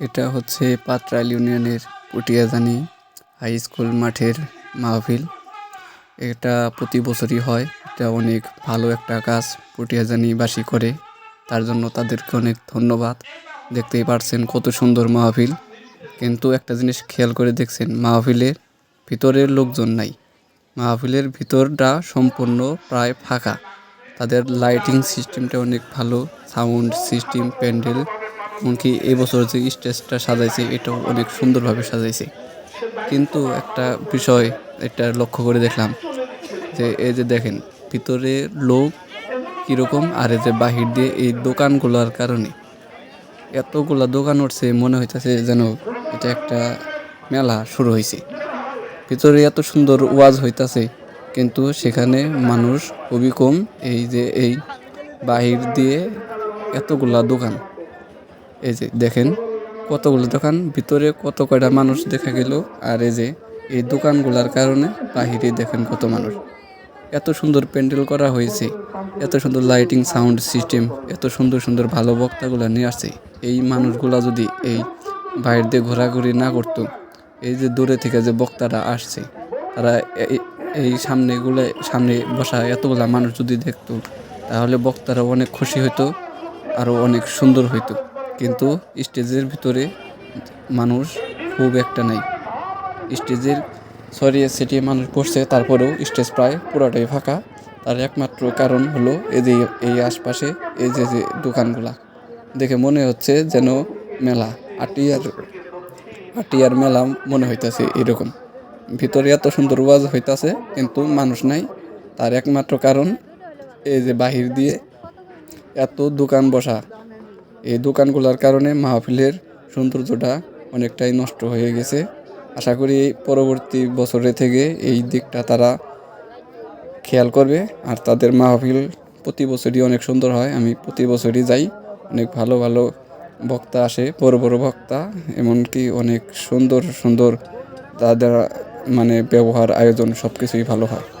এটা হচ্ছে পাত্রাইল ইউনিয়নের পুটিয়াজানি হাই স্কুল মাঠের মাহফিল। এটা প্রতি বছরই হয়। এটা অনেক ভালো একটা কাজ পুটিয়াজানিবাসী করে। তার জন্য তাদেরকে অনেক ধন্যবাদ। দেখতেই পারছেন কত সুন্দর মাহফিল। কিন্তু একটা জিনিস খেয়াল করে দেখছেন, মাহফিলের ভিতরের লোকজন নাই। মাহফিলের ভিতরটা সম্পূর্ণ প্রায় ফাঁকা। তাদের লাইটিং সিস্টেমটা অনেক ভালো সাউন্ড সিস্টেম প্যান্ডেল এমনকি এবছর যে স্টেজটা সাজাইছে, এটাও অনেক সুন্দরভাবে সাজাইছে। কিন্তু একটা বিষয় এটা লক্ষ্য করে দেখলাম যে, এই যে দেখেন, ভিতরে লোক কীরকম আর এই যে বাহির দিয়ে এই দোকানগুলোর কারণে। এতগুলা দোকান উঠছে, মনে হইতেছে যেন এটা একটা মেলা শুরু হয়েছে ভিতরে এত সুন্দর ওয়াজ হইতাছে, কিন্তু সেখানে মানুষ খুবই কম। এই যে এই বাহির দিয়ে এতগুলা দোকান। এই যে দেখেন, কতগুলো দোকান, ভিতরে কত কয়টা মানুষ দেখা গেল, আর এই যে এই দোকানগুলোর কারণে বাহিরে দেখেন কত মানুষ। এত সুন্দর প্যান্ডেল করা হয়েছে, এত সুন্দর লাইটিং, সাউন্ড সিস্টেম, এত সুন্দর সুন্দর ভালো বক্তাগুলো নিয়ে আসছে। এই মানুষগুলা যদি এই বাইরে দিয়ে ঘোরাঘুরি না করতো, এই যে দূরে থেকে যে বক্তারা আসছে, তারা এই- সামনেগুলো, সামনে বসা এতগুলা মানুষ যদি দেখতো, তাহলে বক্তারা অনেক খুশি হতো আরও অনেক সুন্দর হইতো। কিন্তু স্টেজের ভিতরে মানুষ খুব একটা নাই। স্টেজের ছড়িয়ে ছিটিয়ে মানুষ বসছে, তারপরেও স্টেজ প্রায় পুরোটাই ফাঁকা। তার একমাত্র কারণ হলো এই যে, এই আশপাশে, এই যে যে দোকানগুলা। দেখে মনে হচ্ছে যেন মেলা। আটিয়ার আটিয়ার মেলা মনে হইতাছে এরকম। ভিতরে এত সুন্দর ওয়াজ হইতাছে, কিন্তু মানুষ নাই। তার একমাত্র কারণ এই যে বাহির দিয়ে এত দোকান বসা। এই দোকানগুলোর কারণে মাহফিলের সৌন্দর্যটা অনেকটাই নষ্ট হয়ে গেছে। আশা করি পরবর্তী বছরে থেকে এই দিকটা তারা খেয়াল করবে। আর তাদের মাহফিল প্রতি বছরই অনেক সুন্দর হয়। আমি প্রতি বছরই যাই। অনেক ভালো ভালো বক্তা আসে, বড় বড় বক্তা এমনকি অনেক সুন্দর সুন্দর তাদের মানে ব্যবহার, আয়োজন সব কিছুই ভালো হয়।